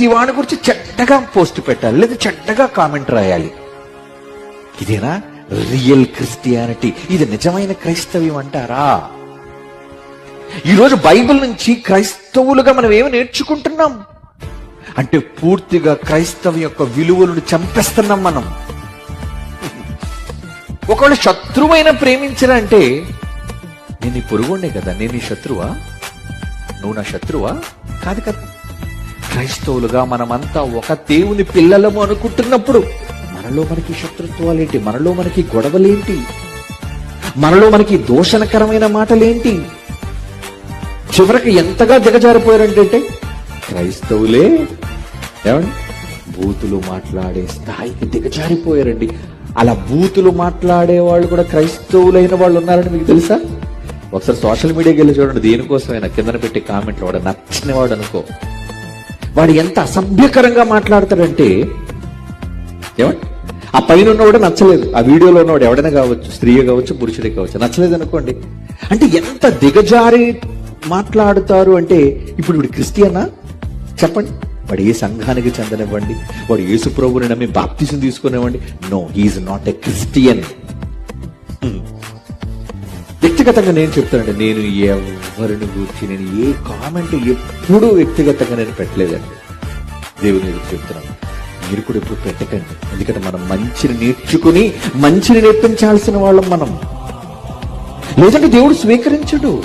ప్రతి వాడి గురించి చెడ్డగా పోస్ట్ పెట్టాలి లేదా చెడ్డగా కామెంట్ రాయాలి. ఇదేనా? Real Christianity. ఇది నిజమైన క్రైస్తవ్యం అంటారా? ఈరోజు బైబిల్ నుంచి క్రైస్తవులుగా మనం ఏమి నేర్చుకుంటున్నాం? అంటే పూర్తిగా క్రైస్తవం యొక్క విలువలను చంపేస్తున్నాం మనం. ఒకవేళ శత్రువైన ప్రేమించిన అంటే నేను నీ పొరుగుండే కదా నేను నీ శత్రువా? నువ్వు నా శత్రువా? కాదు కదా. క్రైస్తవులుగా మనమంతా ఒక దేవుని పిల్లలము అనుకుంటున్నప్పుడు మనలో మనకి శత్రుత్వాలేంటి? మనలో మనకి గొడవలేంటి? మనలో మనకి దోషణకరమైన మాటలేంటి? చివరికి ఎంతగా దిగజారిపోయారంటే క్రైస్తవులే ఏమండి? బూతులు మాట్లాడే స్థాయికి దిగజారిపోయారండి. అలా బూతులు మాట్లాడే వాళ్ళు కూడా క్రైస్తవులైన వాళ్ళు ఉన్నారని మీకు తెలుసా? ఒకసారి సోషల్ మీడియాకి వెళ్ళి చూడండి దేనికోసమైనా కిందన పెట్టి కామెంట్లు వాడు నచ్చిన వాడు అనుకో. వాడు ఎంత అసభ్యకరంగా మాట్లాడతాడంటే ఏమండి? ఆ పైన ఉన్నవాడు నచ్చలేదు. ఆ వీడియోలో ఉన్నవాడు ఎవడైనా కావచ్చు స్త్రీ కావచ్చు పురుషుడే కావచ్చు నచ్చలేదు అనుకోండి అంటే ఎంత దిగజారి మాట్లాడుతారు అంటే ఇప్పుడు ఇప్పుడు క్రిస్టియనా? చెప్పండి. వాడు ఏ సంఘానికి చెందనివ్వండి? వాడు యేసు ప్రభుని నమ్మి బాప్తిసం తీసుకునివ్వండి? No he is not a Christian. వ్యక్తిగతంగా నేను చెప్తానండి నేను ఎవరిని గురించి నేను ఏ కామెంట్ ఎప్పుడూ వ్యక్తిగతంగా నేను పెట్టలేదండి. దేవుని చెప్తున్నాను. మీరు కూడా ఎప్పుడు పెట్టకండి. ఎందుకంటే మనం మంచిని నేర్చుకుని మంచిని నేర్పించాల్సిన వాళ్ళం మనం. లేదంటే దేవుడు స్వీకరించడు.